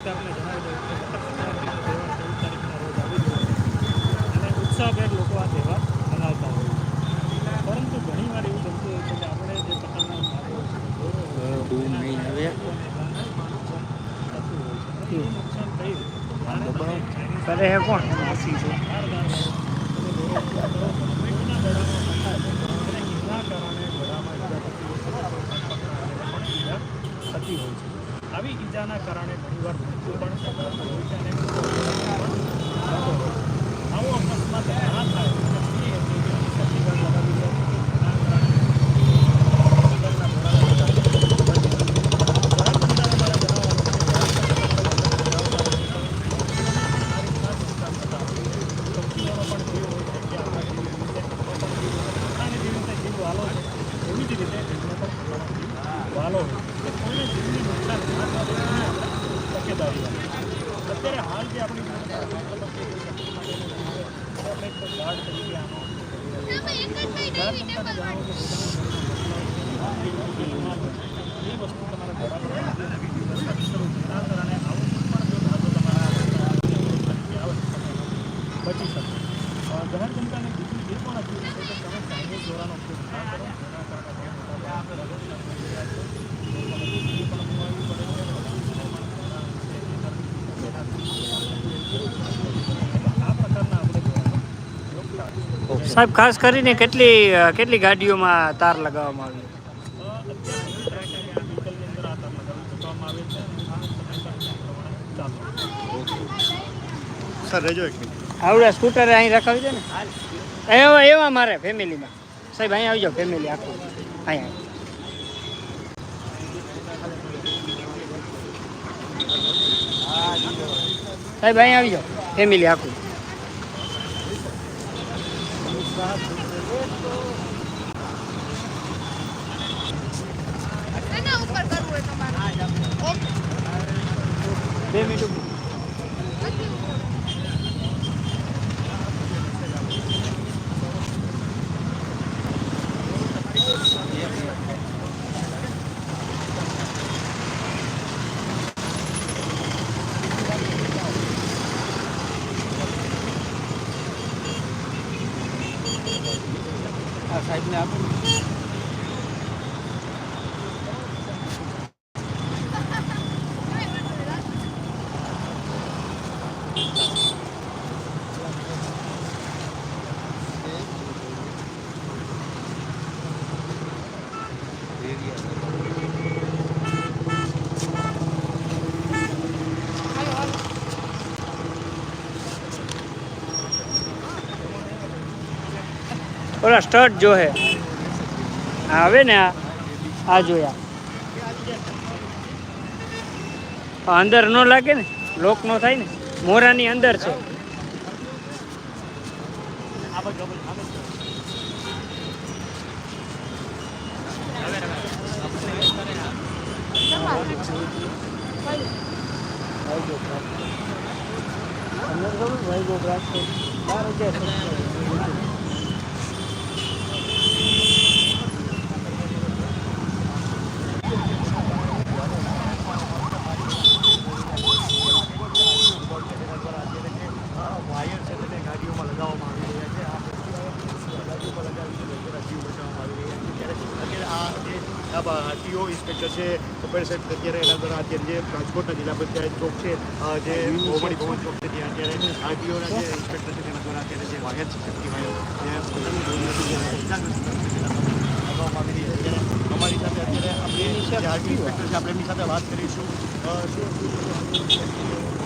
અને ઉત્સાહભેર લોકો આ તહેવાર મનાવતા હોય છે. પરંતુ ઘણીવાર એવું બનતું હોય છે કે આપણે જે પતંગના કોણ? હોય છે. આવી ઈજાના કારણે વાલો કોઈને જીવને નુકસાન ના થાય અત્યારે હાલ જે આપણી જોડે પ્રાથમિક તબક્કે જે શક્તિ માટેનું છે, તો આપણે એક ગાર્ડ તરીકે આનો જાહેર જનતાને જણાવો કે પોતાના ઘરનો મસલો છે, એ વસ્તુ તમારા ઘોડા પર રાખી વ્યવસ્થા કરો જેના કારણે આવું પણ જો ધારો તમારા તરીકે આવે તો તમે બચી શકો અ, જાહેર જનતાને બીજું એ પણ અપીલ છે કે તમે ચાઇનીઝ દોરાનો ઉપયોગ ના કરો જેના કારણે સાહેબ ખાસ કરીને કેટલી કેટલી ગાડીઓમાં તાર લગાવવામાં આવી સર રહેજો એક મિનિટ. આવડે સ્કૂટર અહીં રખાવી દે ને. એવા એવા મારે ફેમિલીમાં. સાહેબ અહીં આવી જાઓ ફેમિલી આખું. અહીંયા સાહેબ અહીં આવી જાઓ ફેમિલી આખું. બે મિનિટ આ સાહેબને આપો ઓલા સ્ટર્ટ જો હે. આવે ને આ આ જોયા. અંદર ન લાગે ને, લોક નો થાય ને, મોરાની અંદર છે. અંદર ગયું ભાઈ છે બાર હજાર વાયર છે તેને ગાડીઓમાં લગાવવામાં આવી રહ્યા છે આ ગાડીઓ પર લગાવીને લોકોના જીવ બચાવવામાં આવી રહ્યા છે ત્યારે અત્યારે આ જે ઇન્સ્પેક્ટર છે કપિલ સાહેબ અત્યારે એના દ્વારા અત્યારે જે રાજકોટના જિલ્લા પંચાયત ચોક છે જે ભોમડી ભવન ચોક છે ત્યાં અત્યારે આરટીઓના જે ઇન્સ્પેક્ટર છે તેના દ્વારા અત્યારે જે વાયર છે અમારી સાથે અત્યારે આપણે જે આરટી ઇન્સ્પેક્ટર છે આપણે એમની સાથે વાત કરીશું શું